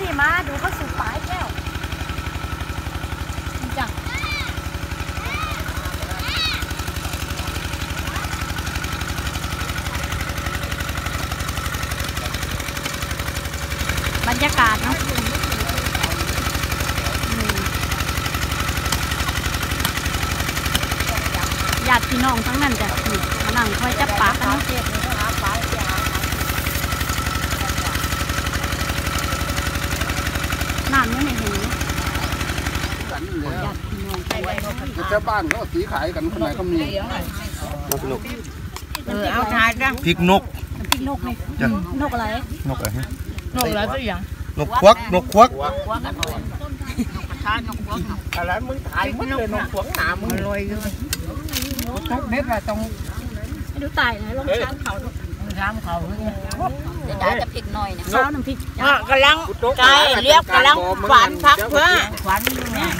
ที่มาดูเขาสูบปลายแก้วจ้ะบรรยากาศเนาะญาติพี่น้องทั้งนั้นจ้ะนี่มานั่งคอยจับปลากันเนาะน้ำยังไม่เห็นเนาะ กันเลย ญาติพี่น้องไปไว้เนาะ ชาวบ้านเขาก็สีขายกันคนไหนก็มีเออเอาทานนะพริกนกน้ำพริกนกนี่จ้ะนกอะไรนกอะไรฮะนกแล้วตัวอย่างนกควักนกควักอะไรมึงถ่ายมึงเลยนกขวงหนามึงลอยเลยทุกเม็ดอะตรงให้ดูตายนะลงช้างเขาดูทำเขาเนี่ยเดี๋ยวได้จะพริกหน่อยนะข้าวน้ำพริกอะกำลังใจเรียกกำลังฝันพักเพื่อฝันเนี่ย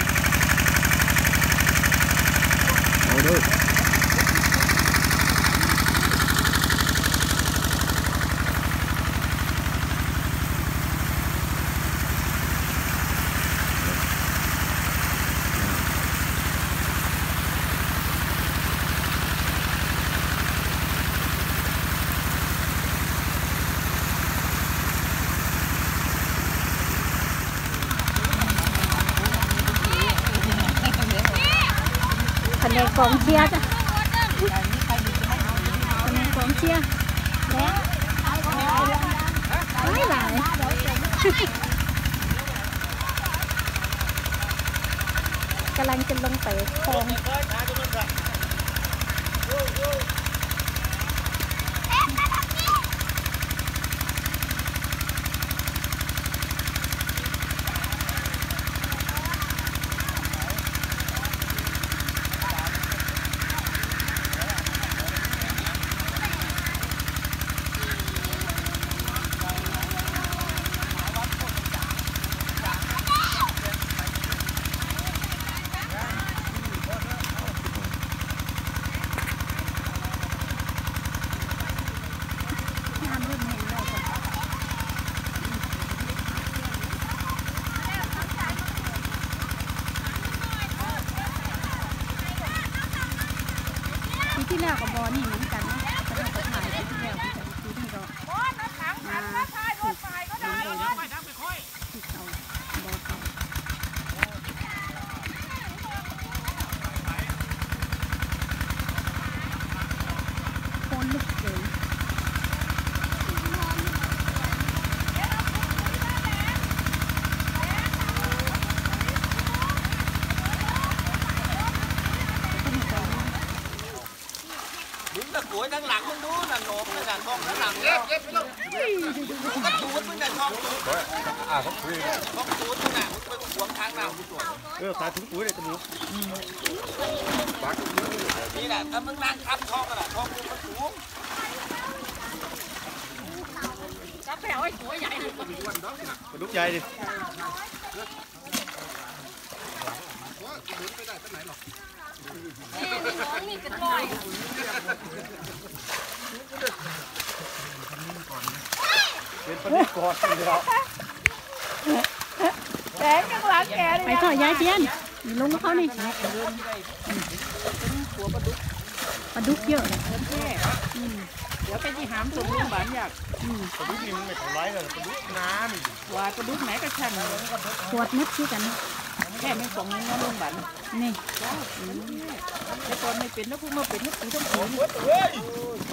เอาเด้อ คะแนน กองเชียร์จ้ะคะแนนกองเชียร์แล้วไม่หลายกำลังจะลงไปคลองน้ำเริ่มแห้งแล้วจ้ะปี ที่แล้วกับบอนี่มือนกันเนาะแต่เราก็ถ่ายปีที่แล้วปีที่แล้วมาถูกโดนโดนถูกเอาบอเขาโคนลึกเกิน มึงตะโกยทั้งหลังมึงดูน่ะโหนมเลยน่ะท้องทั้งหลังเนี่ยมึงก็ตูดมึงน่ะท้องตูดอ่าเขาคุยท้องตูดมึงน่ะมึงไปขวางทางหน้ามึงตัวเออสายถุงปุ๋ยเลยจมูกนี่แหละถ้ามึงนั่งทับท้องกันน่ะท้องมึงมันสูงกระดุกใหญ่ดิเป็นปนิกร เลยครับแกยังรักแกไปต่อยายเทียนลงเขานี่ปลาดุกเยอะเลยเดี๋ยวไปที่หามตัวลุงบ้านอยากปลาดุกนี่มันไม่ทำร้ายเลยปลาดุกน้ำนี่ว่าประดุกไหนก็ช่างขวดนึกชื่อกัน แค่ไม่ส่งเงินลุงบ้านนี่แต่ก่อนไม่เป็นแล้วพวกมาเป็นนักปีต้องปี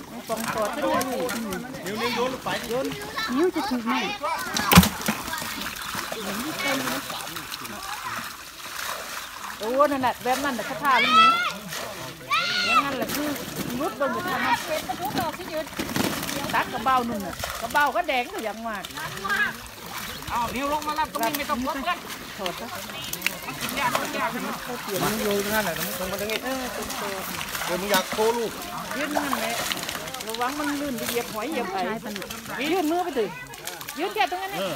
ไม่ส่งต่อทั้งนั้นนิ้วนิ้วโยนลงไปโยนนิ้วจะถูกไหมโอ้นั่นแหละแบบนั้นแต่ข้าท่าลุงนี้อย่างนั้นแหละคือรุดลงอยู่ทำมันเป็นประดุกดอกที่ยืนตักกระเบ้านุ่นน่ะกระเบ้าก็แดงก็อย่างมากเอานิ้วลงมาแล้วตรงนี้ไม่ต้องกดกันโทษนะเปลี่ยนนิ้วโยนนั่นแหละมันตรงมาตรงนี้เออเป็นตัวเดี๋ยวมึงอยากโคลูกยืนนั่นแหละระวังมันลื่นไปเหยียบหอยเหยียบไอ้ใช้ปลาดุกยืนมือไปถึงยืนแค่ตรงนั้นเอง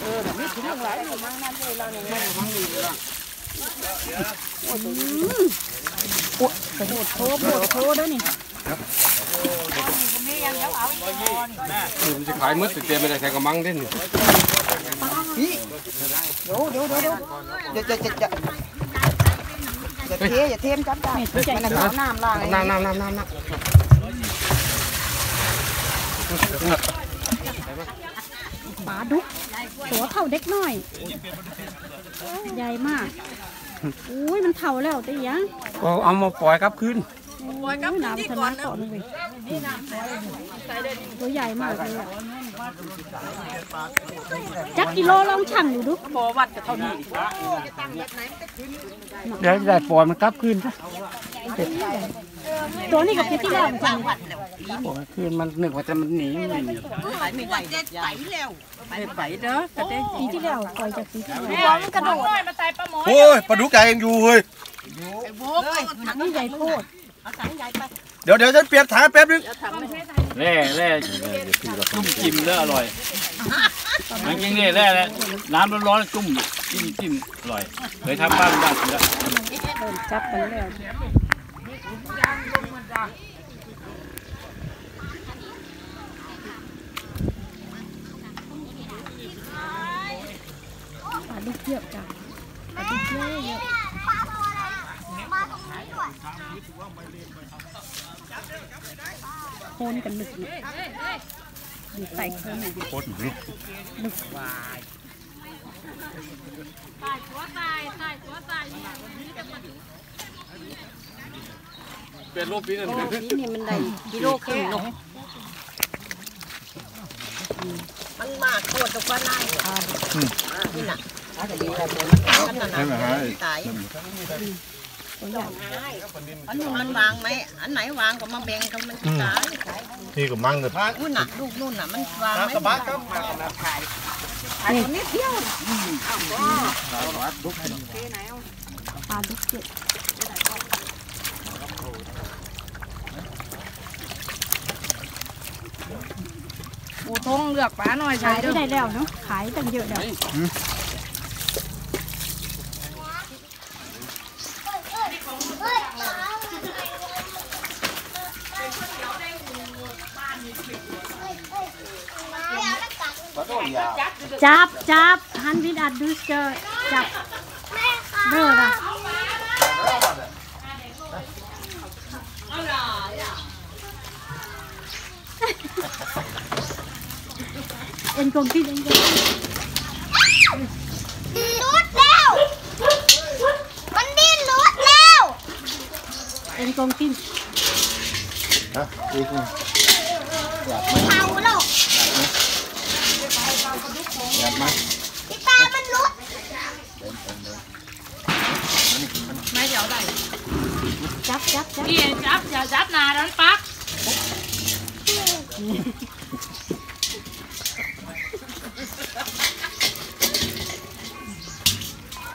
เออแบบนี้ถึงหลายอยู่มั้งนั่นเลยเราเนี่ยไม่ระวังดีเลย โอ้โหโถโถโถด้วยนี่มันจะขายมืดเต็มไม่ได้ใส่กระมังเด่นเดี๋ยวเดี๋ยวเดี๋ยวเดี๋ยวจะจะจะอย่าเทอย่าเทมจับได้มันน่ะเอาน้ำล้างน้ำน้ำน้ำน้ำน้ำปลาดุกตัวเท่าเด็กน้อย ใหญ่มาก อุ้ยมันเท่าแล้วตียังก็เอามาปล่อยกลับคืนปล่อยกับน้ำทะลักก่อนเลยตัวใหญ่มากเลยอะจักกิโลลองชั่งดูดูพอวัดก็เท่านี้เดี๋ยวได้ปล่อยมันกลับคืนซะตัวนี้กับเพชรที่แล้วจังปล่อย คืนมันนึกว่าจะมันหนีไม่หนีไม่ได้เจ็ดไปแล้วไปไปเด้อก็ได้ปีที่แล้วปล่อยจากปีที่แล้วมันกระโดดมาใส่ปลาหมอโอ้ยปลาดุกใหญ่ยังอยู่เฮ้ยนี่ใหญ่โคตรเดี๋ยวเดี๋ยวฉันเปลี่ยนถาแป๊บนึงแร่แร่จุ่มจิ้มแล้วอร่อยจริงๆนี่แร่แล้วน้ำร้อนๆจุ่มจิ้มจิ้มอร่อยเคยทำบ้านบ้านกินแล้วเริ่มจับกันแล้วปลาดุก เยอะจังปลาดุกเยอะเยอะโคนกันลึกเนี่ยอยู่ใส่โคนหน่อยดิโคตรหนูเป็นรูปปีนั่นนี่นี่มันได้กิโลครึ่งเนาะมันมากโคตรตกว่าไล่นี่น่ะอาจจะดีแล้วมันนั่นน่ะตายตัวใหญ่อันนู้นมันวางไหมอันไหนวางก็มาแบ่งกันมันตายนี่ก็มั่งเลยนู่นน่ะลูกนู่นน่ะมันวางไหมสบา ยครับไอ้คนนี้เที่ยวปลาดุกเยอะปูทงเลือกปลาหน่อยใช่ขายเด้ไม่อได้แล้วเนาะขายตั้งเยอะแล้ว จับจับฮันวิดอัดดูสเจอจับเด้อละเอ็นกงที่เอ็นกงรุดแล้ว มันดิ้นรุดแล้ว เอ็นกงที่เผาหรอก พี่ตามันรุดจับจับจับจับอย่าจับนาดันปัก